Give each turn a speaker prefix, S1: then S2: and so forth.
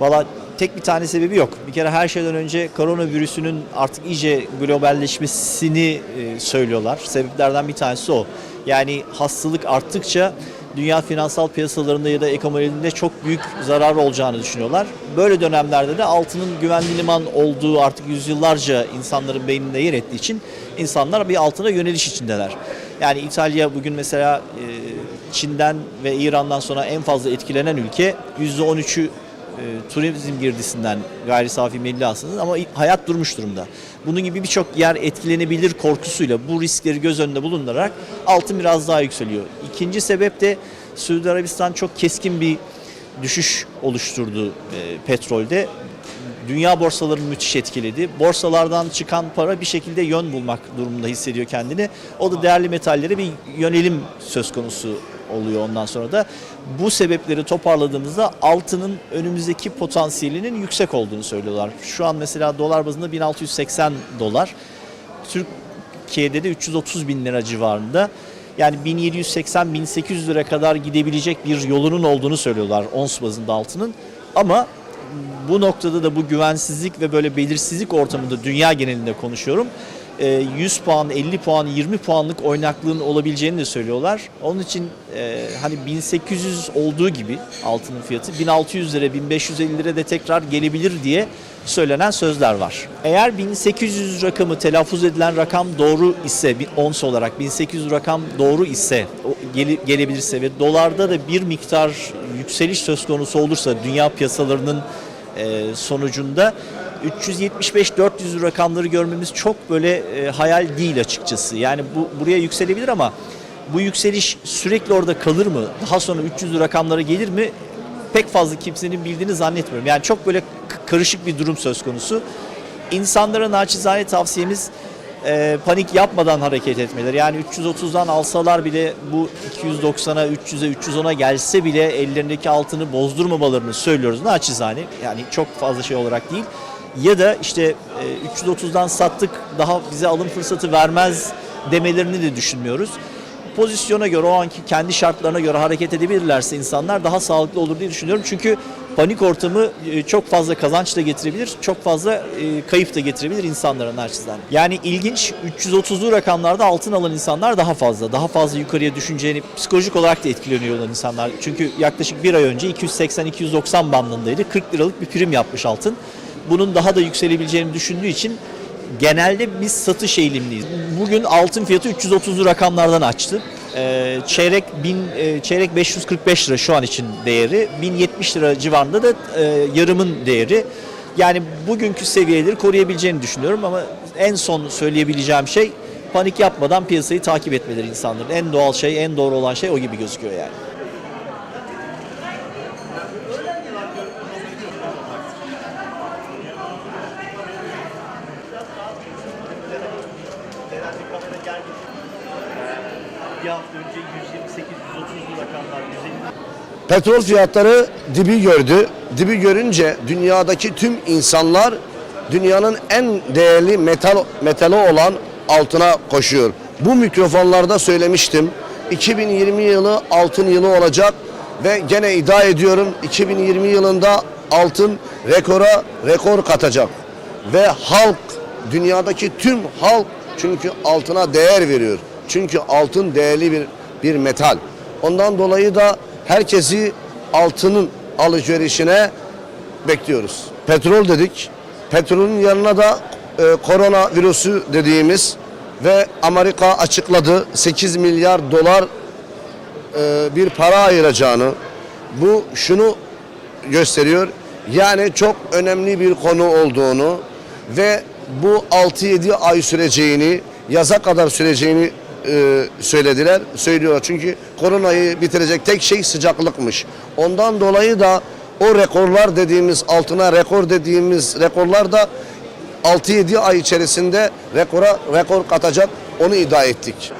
S1: Valla tek bir tane sebebi yok. Bir kere her şeyden önce koronavirüsünün artık iyice globalleşmesini e, söylüyorlar. Sebeplerden bir tanesi o. Yani hastalık arttıkça dünya finansal piyasalarında ya da ekonomide çok büyük zarar olacağını düşünüyorlar. Böyle dönemlerde de altının güvenli liman olduğu artık yüzyıllarca insanların beyninde yer ettiği için insanlar bir altına yöneliş içindeler. Yani İtalya bugün mesela e, Çin'den ve İran'dan sonra en fazla etkilenen ülke %13'ü e, turizm girdisinden gayri safi milli hasılanın ama hayat durmuş durumda. Bunun gibi birçok yer etkilenebilir korkusuyla bu riskleri göz önünde bulundurarak altın biraz daha yükseliyor. İkinci sebep de Suudi Arabistan çok keskin bir düşüş oluşturdu e, petrolde. Dünya borsalarını müthiş etkiledi. Borsalardan çıkan para bir şekilde yön bulmak durumunda hissediyor kendini. O da değerli metallere bir yönelim söz konusu oluyor ondan sonra da. Bu sebepleri toparladığımızda altının önümüzdeki potansiyelinin yüksek olduğunu söylüyorlar. Şu an mesela dolar bazında 1680 dolar. Türkiye'de de 330 bin lira civarında. Yani 1780-1800 lira kadar gidebilecek bir yolunun olduğunu söylüyorlar ons bazında altının. Ama bu noktada da bu güvensizlik ve böyle belirsizlik ortamında dünya genelinde konuşuyorum. E, 100 puan, 50 puan, 20 puanlık oynaklığın olabileceğini de söylüyorlar. Onun için e, hani 1800 olduğu gibi altının fiyatı 1600 lira, 1550 lira de tekrar gelebilir diye söylenen sözler var. Eğer 1800 rakamı telaffuz edilen rakam doğru ise ons olarak 1800 rakam doğru ise gele- gelebilirse ve dolarda da bir miktar yükseliş söz konusu olursa dünya piyasalarının e, sonucunda 375-400 rakamları görmemiz çok böyle e, hayal değil açıkçası. Yani bu buraya yükselebilir ama bu yükseliş sürekli orada kalır mı? Daha sonra 300 rakamlara gelir mi? Pek fazla kimsenin bildiğini zannetmiyorum. Yani çok böyle karışık bir durum söz konusu. İnsanlara naçizane tavsiyemiz e, panik yapmadan hareket etmeleri. Yani 330'dan alsalar bile bu 290'a, 300'e, 310'a gelse bile ellerindeki altını bozdurmamalarını söylüyoruz naçizane. Yani çok fazla şey olarak değil. Ya da işte e, 330'dan sattık daha bize alım fırsatı vermez demelerini de düşünmüyoruz pozisyona göre o anki kendi şartlarına göre hareket edebilirlerse insanlar daha sağlıklı olur diye düşünüyorum. Çünkü panik ortamı e, çok fazla kazanç da getirebilir, çok fazla e, kayıp da getirebilir insanlara naçizane. Yani ilginç 330'lu rakamlarda altın alan insanlar daha fazla. Daha fazla yukarıya düşüneceğini psikolojik olarak da etkileniyor olan insanlar. Çünkü yaklaşık bir ay önce 280-290 bandındaydı. 40 liralık bir prim yapmış altın. Bunun daha da yükselebileceğini düşündüğü için genelde biz satış eğilimliyiz. Bugün altın fiyatı 330'lu rakamlardan açtı. Ee, çeyrek bin e, çeyrek 545 lira şu an için değeri. 1070 lira civarında da e, yarımın değeri. Yani bugünkü seviyeleri koruyabileceğini düşünüyorum ama en son söyleyebileceğim şey panik yapmadan piyasayı takip etmeleri insanların. En doğal şey, en doğru olan şey o gibi gözüküyor yani. Bir hafta önce 128-130'lu rakamlar, 150
S2: Petrol fiyatları dibi gördü. Dibi görünce dünyadaki tüm insanlar dünyanın en değerli metal metali olan altına koşuyor. Bu mikrofonlarda söylemiştim. 2020 yılı altın yılı olacak ve gene iddia ediyorum 2020 yılında altın rekora rekor katacak. Ve halk dünyadaki tüm halk çünkü altına değer veriyor. Çünkü altın değerli bir bir metal. Ondan dolayı da herkesi altının alışverişine bekliyoruz. Petrol dedik. Petrolün yanına da e, korona virüsü dediğimiz ve Amerika açıkladı 8 milyar dolar e, bir para ayıracağını. Bu şunu gösteriyor. Yani çok önemli bir konu olduğunu ve bu 6-7 ay süreceğini, yaza kadar süreceğini e, söylediler, söylüyorlar. Çünkü koronayı bitirecek tek şey sıcaklıkmış. Ondan dolayı da o rekorlar dediğimiz altına rekor dediğimiz rekorlar da 6-7 ay içerisinde rekora rekor katacak onu iddia ettik.